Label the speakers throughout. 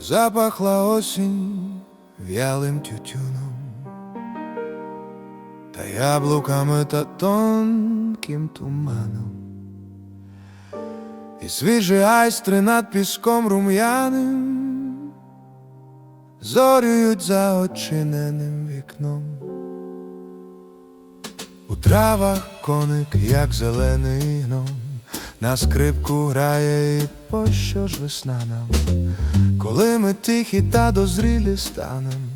Speaker 1: Запахла осінь в'ялим тютюном та яблуками та тонким туманом, і свіжі айстри над піском рум'яним зорюють за очиненим вікном. У травах коник, як зелений гном, на скрипку грає і пощо ж весна нам, коли ми тихі та дозрілі станем,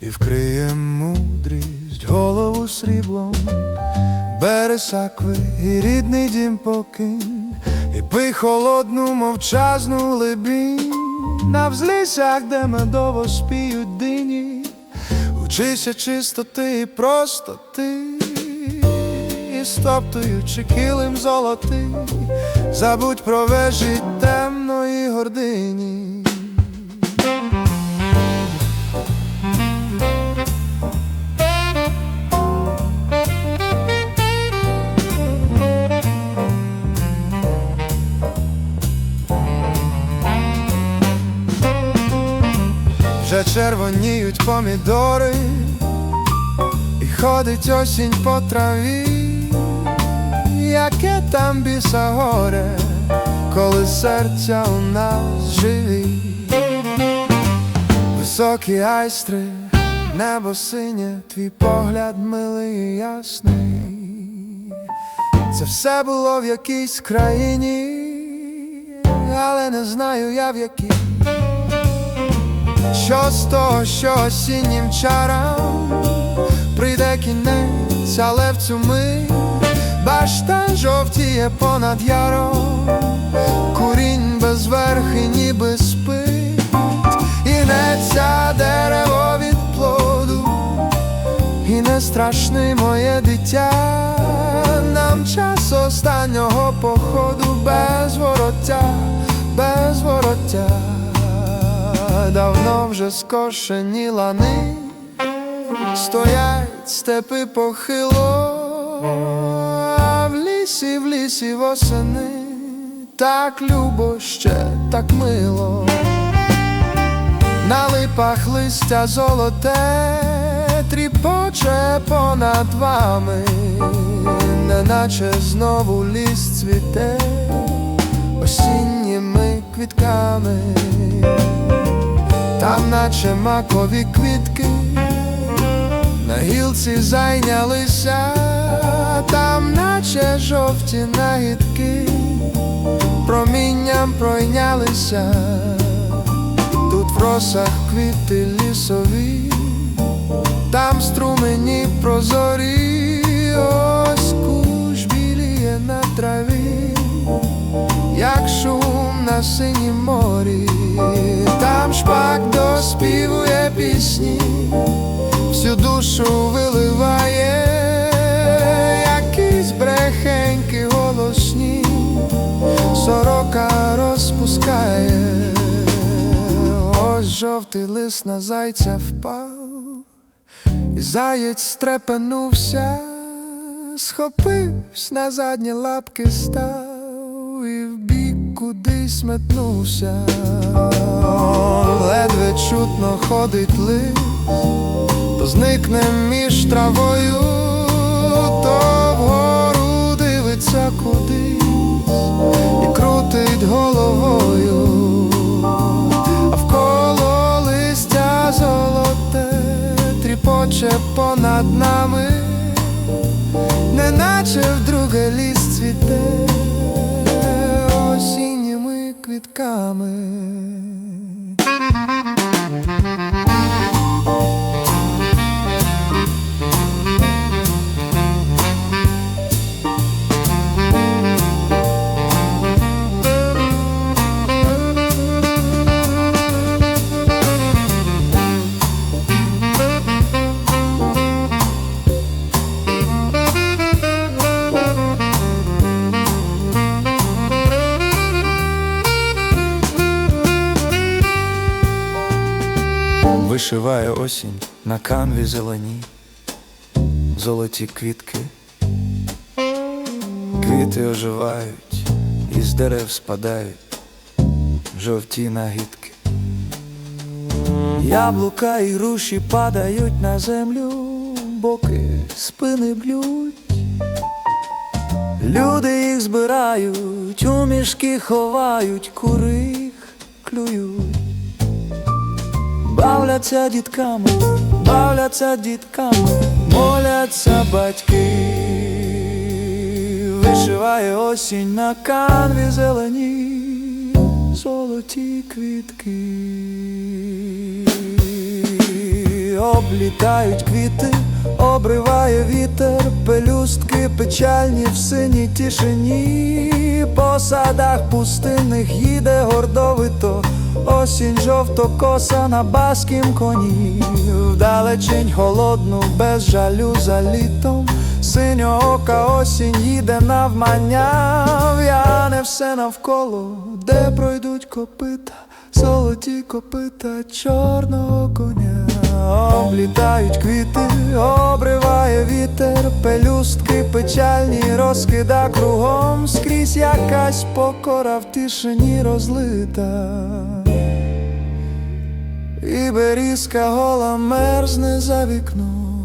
Speaker 1: і вкриєм мудрість голову сріблом, бери сакви і рідний дім покинь, і пий холодну мовчазну либінь, на взлісях, де медово спіють дині, учися чистоти і простоти, стоптуючи килим золотий, забудь про вежі темної гордині. Вже червоніють помідори, і ходить осінь по траві, яке там біса горе, коли серця у нас живі, високі айстри, небо синє, твій погляд милий і ясний. Це все було в якійсь країні, але не знаю я в якій. Що з того, що осіннім чарам прийде кінець, але в цю мить баштан жовтіє понад яром, курінь без верхи ніби спить, і гнеться дерево від плоду, і не страшне моє дитя, нам час останнього походу. Без вороття, без вороття. Давно вже скошені лани, стоять степи похило, лісі, в лісі восени. Так любо ще так мило, на липах листя золоте тріпоче понад вами, неначе знову ліс цвіте осінніми квітками. Там, наче макові квітки, на гілці зайнялися, там, наче жовті нагідки, промінням пройнялися, тут в росах квіти лісові, там струмені прозорі, ось куш біліє на траві, як шум на синім морі, там шпак доспівує пісні, всю душу виливає, сорока розпускає, ось жовтий лист на зайця впав, і заєць стрепенувся, схопився на задні лапки став. І в бік кудись метнувся, ледве чутно ходить лист, то зникне між травою, понад нами, неначе вдруге ліс цвіте осінніми квітками. Вишиває осінь на канві зелені, золоті квітки, квіти оживають, із дерев спадають жовті нагідки. Яблука і груші падають на землю, боки спини б'ють. Люди їх збирають, у мішки ховають, їх клюють. Бавляться дітками, бавляться дітками, моляться батьки, вишиває осінь на канві зелені, золоті квітки, облітають квіти, обриває вітер, пелюстки печальні в синій тишині, по садах пустинних їде гордовито, осінь жовтокоса на баскім коні, вдалечінь холодну, без жалю за літом, синьоока осінь їде навмання, в'яне все навколо, де пройдуть копита, золоті копита чорного коня, облітають квіти, обриває вітер, пелюстки печальні, розкида кругом, скрізь якась покора в тишині розлита. І берізка гола мерзне за вікном.